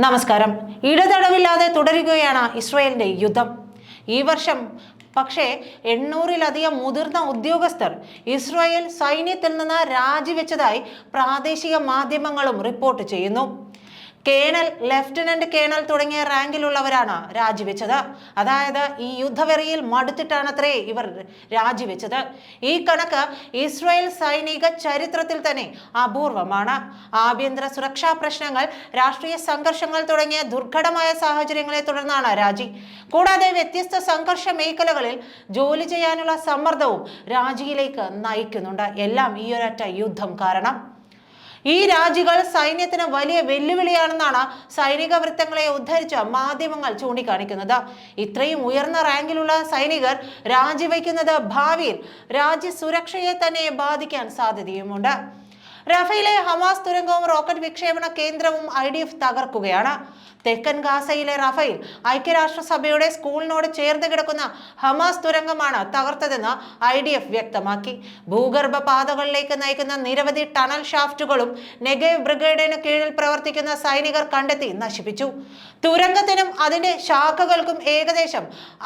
നമസ്കാരം. ഇടതടവില്ലാതെ തുടരുകയാണ് ഇസ്രായേലിന്റെ യുദ്ധം. ഈ വർഷം പക്ഷേ എണ്ണൂറിലധികം മുതിർന്ന ഉദ്യോഗസ്ഥർ ഇസ്രായേൽ സൈന്യത്തിൽ നിന്ന് രാജിവെച്ചതായി പ്രാദേശിക മാധ്യമങ്ങളും റിപ്പോർട്ട് ചെയ്യുന്നു. കേണൽ ലെഫ്റ്റനന്റ് കേണൽ തുടങ്ങിയ റാങ്കിലുള്ളവരാണ് രാജിവെച്ചത്. അതായത് ഈ യുദ്ധവെറിയിൽ മടുത്തിട്ടാണത്രേ ഇവർ രാജിവെച്ചത്. ഈ കണക്ക് ഇസ്രായേൽ സൈനിക ചരിത്രത്തിൽ തന്നെ അപൂർവമാണ്. ആഭ്യന്തര സുരക്ഷാ പ്രശ്നങ്ങൾ രാഷ്ട്രീയ സംഘർഷങ്ങൾ തുടങ്ങിയ ദുർഘടമായ സാഹചര്യങ്ങളെ തുടർന്നാണ് രാജി. കൂടാതെ വ്യത്യസ്ത സംഘർഷ മേഖലകളിൽ ജോലി ചെയ്യാനുള്ള സമ്മർദ്ദവും രാജിയിലേക്ക് നയിക്കുന്നുണ്ട്. എല്ലാം ഈ ഒരൊറ്റ യുദ്ധം കാരണം. ഈ രാജികൾ സൈന്യത്തിന് വലിയ വെല്ലുവിളിയാണെന്നാണ് സൈനിക വൃത്തങ്ങളെ ഉദ്ധരിച്ച മാധ്യമങ്ങൾ ചൂണ്ടിക്കാണിക്കുന്നത്. ഇത്രയും ഉയർന്ന റാങ്കിലുള്ള സൈനികർ രാജിവെക്കുന്നത് ഭാവിയിൽ രാജ്യ സുരക്ഷയെ തന്നെ ബാധിക്കാൻ സാധ്യതയുമുണ്ട്. റഫേലെ ഹമാസ് തുരങ്കവും റോക്കറ്റ് വിക്ഷേപണ കേന്ദ്രവും ഐ ഡി എഫ് തകർക്കുകയാണ്. തെക്കൻ ഗാസയിലെ റഫേൽ ഐക്യരാഷ്ട്രസഭയുടെ സ്കൂളിനോട് ചേർന്ന് കിടക്കുന്ന ഹമാസ് തുരങ്കമാണ് തകർത്തതെന്ന് ഐ ഡി എഫ് വ്യക്തമാക്കി. ഭൂഗർഭ പാതകളിലേക്ക് നയിക്കുന്ന നിരവധി ടണൽ ഷാഫ്റ്റുകളും നെഗേവ് ബ്രിഗേഡിന് കീഴിൽ പ്രവർത്തിക്കുന്ന സൈനികർ കണ്ടെത്തി നശിപ്പിച്ചു. തുരങ്കത്തിനും അതിന്റെ ശാഖകൾക്കും ഏകദേശം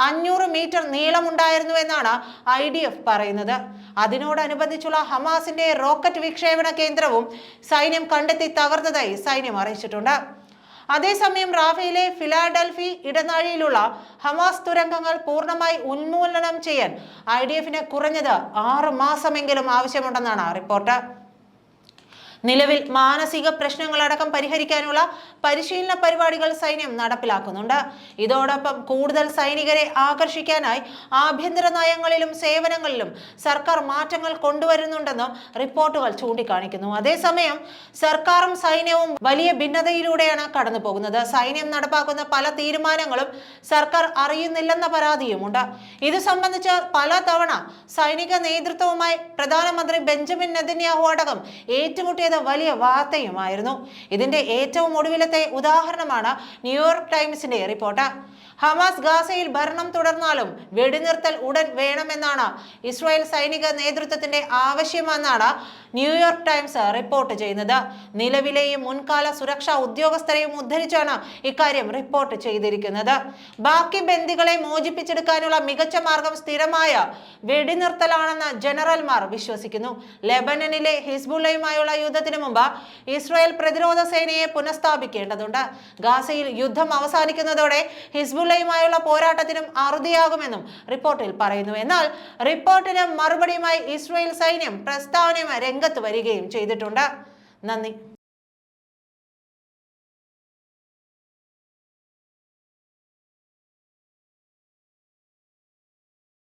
അഞ്ഞൂറ് മീറ്റർ നീളമുണ്ടായിരുന്നുവെന്നാണ് ഐ ഡി എഫ് പറയുന്നത്. അതിനോടനുബന്ധിച്ചുള്ള ഹമാസിന്റെ റോക്കറ്റ് വിക്ഷേപണ കേന്ദ്രവും സൈന്യം കണ്ടെത്തി തകർത്തതായി സൈന്യം അറിയിച്ചിട്ടുണ്ട്. അതേസമയം റാഫയിലെ ഫിലാഡൽഫി ഇടനാഴിയിലുള്ള ഹമാസ് തുരങ്കങ്ങൾ പൂർണമായി ഉന്മൂലനം ചെയ്യാൻ ഐ ഡി എഫിന് കുറഞ്ഞത് ആറ് മാസമെങ്കിലും ആവശ്യമുണ്ടെന്നാണ് റിപ്പോർട്ട്. നിലവിൽ മാനസിക പ്രശ്നങ്ങളടക്കം പരിഹരിക്കാനുള്ള പരിശീലന പരിപാടികൾ സൈന്യം നടപ്പിലാക്കുന്നുണ്ട്. ഇതോടൊപ്പം കൂടുതൽ സൈനികരെ ആകർഷിക്കാനായി ആഭ്യന്തര നയങ്ങളിലും സേവനങ്ങളിലും സർക്കാർ മാറ്റങ്ങൾ കൊണ്ടുവരുന്നുണ്ടെന്നും റിപ്പോർട്ടുകൾ ചൂണ്ടിക്കാണിക്കുന്നു. അതേസമയം സർക്കാരും സൈന്യവും വലിയ ഭിന്നതയിലൂടെയാണ് കടന്നു പോകുന്നത് സൈന്യം നടപ്പാക്കുന്ന പല തീരുമാനങ്ങളും സർക്കാർ അറിയുന്നില്ലെന്ന പരാതിയുമുണ്ട്. ഇത് സംബന്ധിച്ച് പല തവണ സൈനിക നേതൃത്വവുമായി പ്രധാനമന്ത്രി ബെഞ്ചമിൻ നെതന്യാഹു അടക്കം ഏറ്റുമുട്ടിയത് വലിയ വാർത്തയുമായിരുന്നു. ഇതിന്റെ ഏറ്റവും ഒടുവിലത്തെ ഉദാഹരണമാണ് ന്യൂയോർക്ക് ടൈംസിന്റെ റിപ്പോർട്ട്. ഹമാസ് ഗാസയിൽ ഭരണം തുടർന്നാലും വെടിനിർത്തൽ ഉടൻ വേണമെന്നാണ് ഇസ്രായേൽ സൈനിക നേതൃത്വത്തിന്റെ ആവശ്യമെന്നാണ് ന്യൂയോർക്ക് ടൈംസ് റിപ്പോർട്ട് ചെയ്യുന്നത്. നിലവിലെയും മുൻകാല സുരക്ഷാ ഉദ്യോഗസ്ഥരെയും ഉദ്ധരിച്ചാണ് ഇക്കാര്യം റിപ്പോർട്ട് ചെയ്തിരിക്കുന്നത്. ബാക്കി ബന്ദികളെ മോചിപ്പിച്ചെടുക്കാനുള്ള മികച്ച മാർഗം സ്ഥിരമായ വെടിനിർത്തലാണെന്ന് ജനറൽമാർ വിശ്വസിക്കുന്നു. ലെബനനിലെ ഹിസ്ബുള്ളയുമായുള്ള യുദ്ധത്തിന് മുമ്പ് ഇസ്രായേൽ പ്രതിരോധ സേനയെ പുനഃസ്ഥാപിക്കേണ്ടതുണ്ട്. ഗാസയിൽ യുദ്ധം അവസാനിക്കുന്നതോടെ ഹിസ്ബുള്ളയുമായുള്ള പോരാട്ടത്തിനും അറുതിയാകുമെന്നും റിപ്പോർട്ടിൽ പറയുന്നു. എന്നാൽ റിപ്പോർട്ടിന് മറുപടിയുമായി ഇസ്രായേൽ സൈന്യം പ്രസ്താവനയുമായി രംഗത്ത് വരികയും ചെയ്തിട്ടുണ്ട്. നന്ദി.